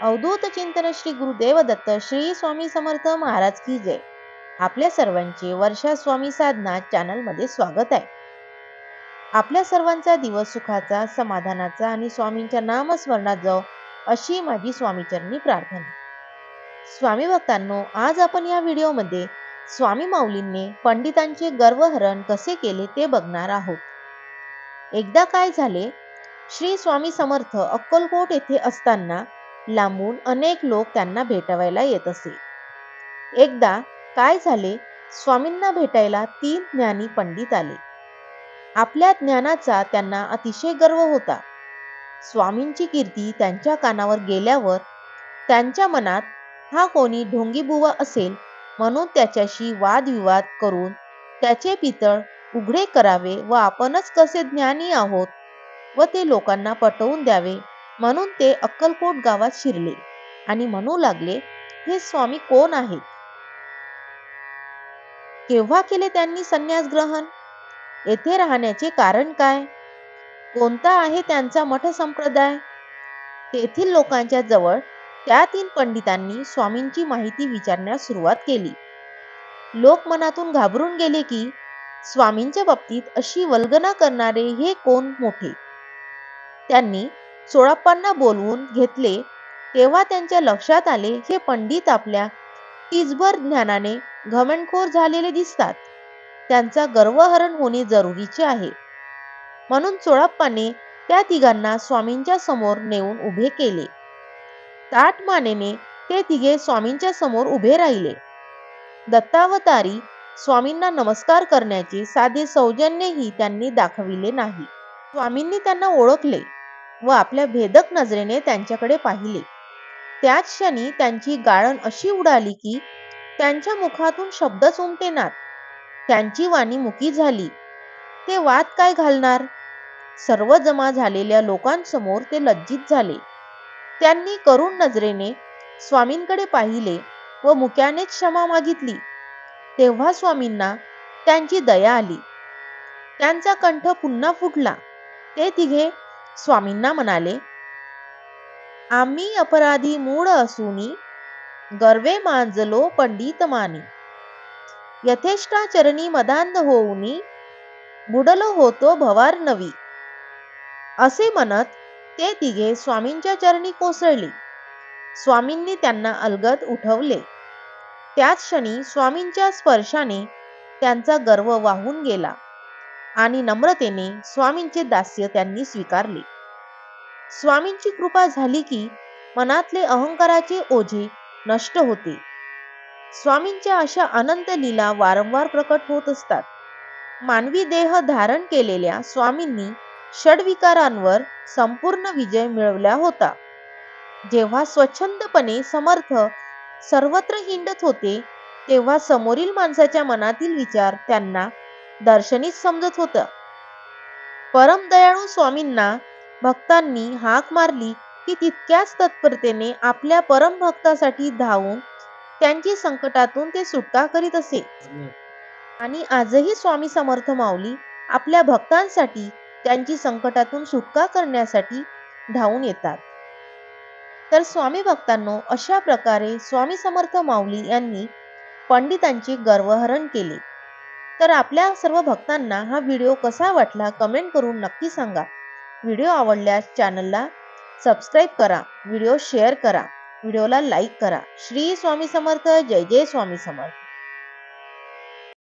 अवधूत चिंतन श्री गुरुदेव दत्त श्री स्वामी समर्थ महाराज की जय. आपल्या सर्वांचे वर्षा स्वामी साधना चॅनलमध्ये स्वागत आहे. आपल्या सर्वांचा दिवस सुखाचा समाधानाचा आणि स्वामींच्या नामस्मरणात जाओ अशी माझी स्वामीचरणी प्रार्थना. स्वामी भक्तांनो आज आपण या व्हिडिओमध्ये स्वामी माऊलींनी पंडितांचे गर्वहरण कसे केले ते बघणार आहोत. एकदा काय झाले? श्री स्वामी समर्थ अक्कलकोट येथे असताना लांबून अनेक लोक त्यांना भेटवायला येत असे. एकदा काय झाले? स्वामींना भेटायला तीन ज्ञानी पंडित आले. आपल्या ज्ञानाचा त्यांना अतिशय गर्व होता. स्वामींची कीर्ती त्यांच्या कानावर गेल्यावर त्यांच्या मनात हा कोणी ढोंगीबुवा असेल म्हणून त्याच्याशी वादविवाद करून त्याचे पितळ उघडे करावे व आपणच कसे ज्ञानी आहोत व ते लोकांना पटवून द्यावे म्हणून ते अक्कलकोट गावात शिरले आणि म्हणू लागले हे स्वामी कोण आहेत? केव्हा केले त्यांनी संन्यास ग्रहण? येथे राहण्याचे कारण काय? कोणता आहे त्यांचा मठ संप्रदाय? तेथील लोकांच्या जवळ त्या तीन पंडितांनी स्वामींची माहिती विचारण्यास सुरुवात केली. लोक मनातून घाबरून गेले की स्वामींच्या बाबतीत अशी वल्गना करणारे हे कोण मोठे? त्यांनी सोळाप्पांना बोलवून घेतले. तेव्हा त्यांच्या लक्षात आले हे पंडित आपल्या टिचभर ज्ञानाने घमंडखोर झालेले दिसतात. त्यांचा गर्वहरण होणे जरुरीचे आहे. म्हणून सोळाप्पाने त्या तिघांना स्वामींच्या समोर नेऊन उभे केले. ताट मानेने ते तिघे स्वामींच्या समोर उभे राहिले. दत्तावतारी स्वामींना नमस्कार करण्याचे साधे सौजन्यही त्यांनी दाखविले नाही. स्वामींनी त्यांना ओळखले. व आपल्या भेदक नजरेने त्यांच्याकडे पाहिले. त्याच क्षणी त्यांची गाळण अशी उडाली की त्यांच्या मुखातून शब्दच उमटेनात त्यांची वाणी मुकी झाली. ते वाद काय घालणार सर्व जमा झालेल्या लोकांसमोर ते लज्जित झाले. त्यांनी करुण नजरेने स्वामींकडे पाहिले व मुक्यानेच क्षमा मागितली. तेव्हा स्वामींना त्यांची दया आली. त्यांचा कंठ पुन्हा फुटला. ते तिघे स्वामींना म्हणाले आम्ही अपराधी मूळ असूनी गर्वे मांजलो पंडित मानी. यथेष्टाचरणी मदांध होऊनी बुडलो होतो भवार नवी. असे म्हणत ते तिघे स्वामींच्या चरणी कोसळली. स्वामींनी त्यांना अलगद उठवले. त्याच क्षणी स्वामींच्या स्पर्शाने त्यांचा गर्व वाहून गेला. आणि नम्रतेने स्वामींचे दास्य त्यांनी स्वीकारले. स्वामींची कृपा झाली की मनातले अहंकाराचे ओझे नष्ट होते. स्वामींच्या अशा अनंत लीला वारंवार प्रकट होत असतात. मानवी देह धारण केलेल्या स्वामींनी षडविकारांवर संपूर्ण विजय मिळवला होता. जेव्हा स्वच्छंदपणे समर्थ सर्वत्र हिंडत होते तेव्हा समोरील माणसाच्या मनातील विचार त्यांना दर्शनीच समजत होत. परमदयाळू स्वामींना भक्तांनी हाक मारली की तितक्याच तत्परतेने आपल्या परम भक्तासाठी धावून त्यांची संकटातून ते सुटका करीत असे. आणि आजही स्वामी समर्थ माऊली आपल्या भक्तांसाठी त्यांची संकटातून सुटका करण्यासाठी धावून येतात. तर स्वामी भक्तांनो अशा प्रकारे स्वामी समर्थ माऊली यांनी पंडितांचे गर्वहरण केले. तर आपल्या सर्व भक्तांना हा व्हिडिओ कसा वाटला कमेंट करून नक्की सांगा. व्हिडिओ आवडल्यास चॅनलला सबस्क्राईब करा व्हिडिओ शेअर करा व्हिडिओला लाईक करा. श्री स्वामी समर्थ जय जय स्वामी समर्थ.